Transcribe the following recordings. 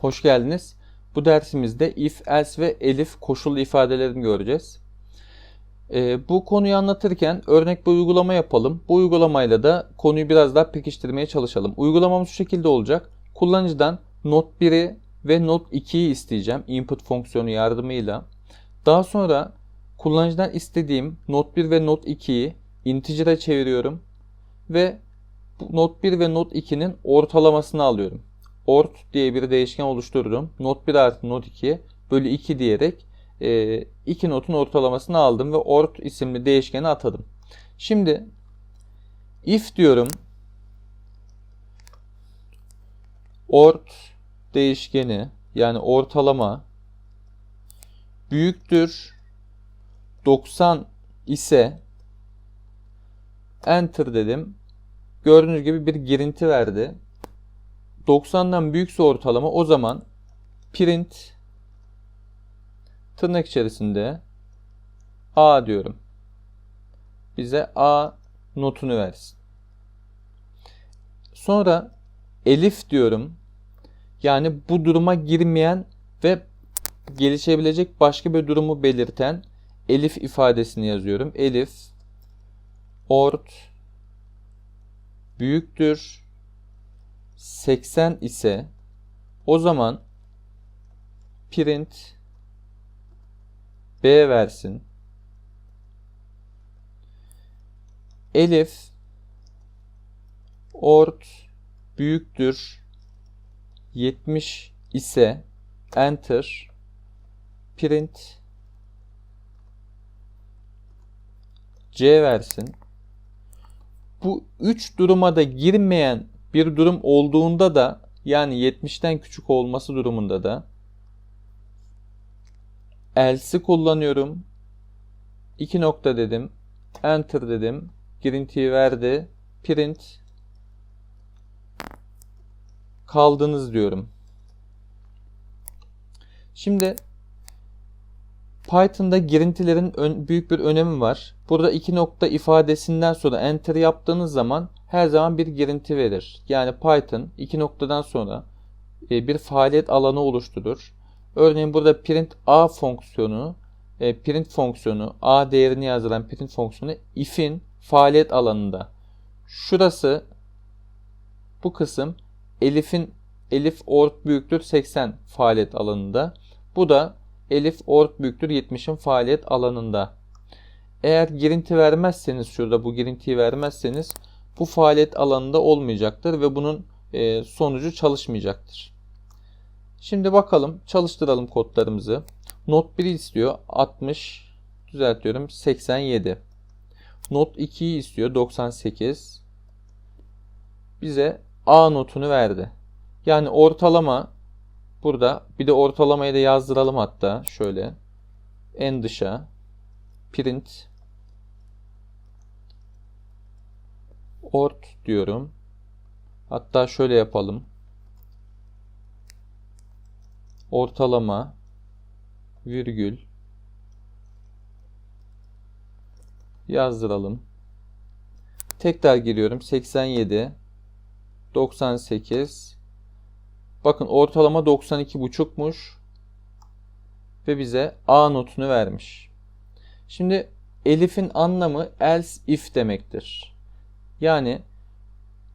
Hoş geldiniz. Bu dersimizde if, else ve elif koşullu ifadelerini göreceğiz. Ee, bu konuyu anlatırken örnek bir uygulama yapalım. Bu uygulamayla da konuyu biraz daha pekiştirmeye çalışalım. Uygulamamız şu şekilde olacak. Kullanıcıdan not 1'i ve not 2'yi isteyeceğim input fonksiyonu yardımıyla. Daha sonra kullanıcıdan istediğim not 1 ve not 2'yi integer'a çeviriyorum ve not 1 ve not 2'nin ortalamasını alıyorum ort diye bir değişken oluştururum. Not 1 artı not 2 bölü 2 diyerek e, iki notun ortalamasını aldım ve ort isimli değişkeni atadım. Şimdi if diyorum ort değişkeni yani ortalama büyüktür 90 ise enter dedim. Gördüğünüz gibi bir girinti verdi. 90'dan büyükse ortalama o zaman print tırnak içerisinde A diyorum. Bize A notunu versin. Sonra elif diyorum. Yani bu duruma girmeyen ve gelişebilecek başka bir durumu belirten elif ifadesini yazıyorum. Elif ort büyüktür 80 ise o zaman print B versin. Elif ort büyüktür 70 ise enter print C versin. Bu üç duruma da girmeyen bir durum olduğunda da yani 70'ten küçük olması durumunda da else'i kullanıyorum. 2 nokta dedim. Enter dedim. Girintiyi verdi. Print kaldınız diyorum. Şimdi Python'da girintilerin büyük bir önemi var. Burada iki nokta ifadesinden sonra enter yaptığınız zaman her zaman bir girinti verir. Yani Python iki noktadan sonra e, bir faaliyet alanı oluşturur. Örneğin burada print a fonksiyonu, e, print fonksiyonu, a değerini yazılan print fonksiyonu if'in faaliyet alanında. Şurası bu kısım elif'in elif ort büyüktür 80 faaliyet alanında. Bu da elif ort büyüktür 70'in faaliyet alanında. Eğer girinti vermezseniz şurada bu girintiyi vermezseniz bu faaliyet alanında olmayacaktır ve bunun e, sonucu çalışmayacaktır. Şimdi bakalım çalıştıralım kodlarımızı. Not 1 istiyor 60 düzeltiyorum 87. Not 2'yi istiyor 98. Bize A notunu verdi. Yani ortalama burada bir de ortalamayı da yazdıralım hatta şöyle en dışa print ort diyorum. Hatta şöyle yapalım. Ortalama virgül yazdıralım. Tekrar giriyorum. 87 98 Bakın ortalama 92,5'muş ve bize A notunu vermiş. Şimdi elif'in anlamı else if demektir. Yani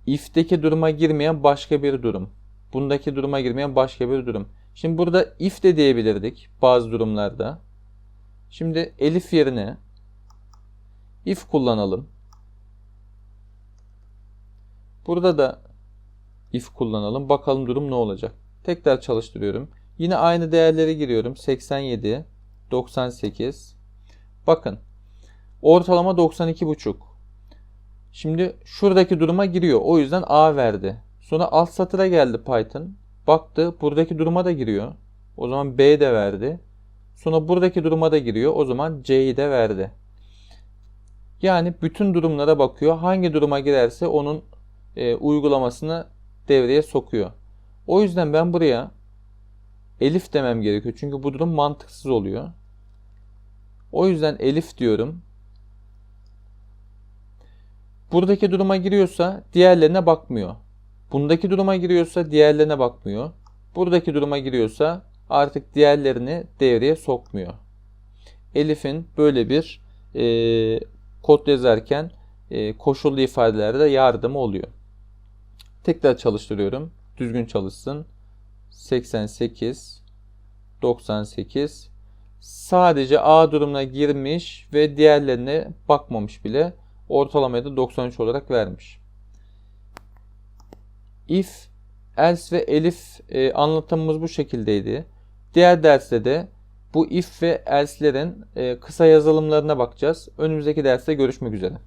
if'teki duruma girmeyen başka bir durum. Bundaki duruma girmeyen başka bir durum. Şimdi burada if de diyebilirdik bazı durumlarda. Şimdi elif yerine if kullanalım. Burada da if kullanalım. Bakalım durum ne olacak. Tekrar çalıştırıyorum. Yine aynı değerleri giriyorum. 87, 98. Bakın. Ortalama 92,5. Şimdi şuradaki duruma giriyor. O yüzden A verdi. Sonra alt satıra geldi Python. Baktı buradaki duruma da giriyor. O zaman B de verdi. Sonra buradaki duruma da giriyor. O zaman C'yi de verdi. Yani bütün durumlara bakıyor. Hangi duruma girerse onun e, uygulamasını devreye sokuyor. O yüzden ben buraya elif demem gerekiyor. Çünkü bu durum mantıksız oluyor. O yüzden elif diyorum. Buradaki duruma giriyorsa diğerlerine bakmıyor. Bundaki duruma giriyorsa diğerlerine bakmıyor. Buradaki duruma giriyorsa artık diğerlerini devreye sokmuyor. Elif'in böyle bir e, kod yazarken e, koşullu ifadelerde yardımı oluyor. Tekrar çalıştırıyorum. Düzgün çalışsın. 88 98 sadece A durumuna girmiş ve diğerlerine bakmamış bile. Ortalamayı da 93 olarak vermiş. If, else ve elif e, anlatımımız bu şekildeydi. Diğer derste de bu if ve else'lerin e, kısa yazılımlarına bakacağız. Önümüzdeki derste görüşmek üzere.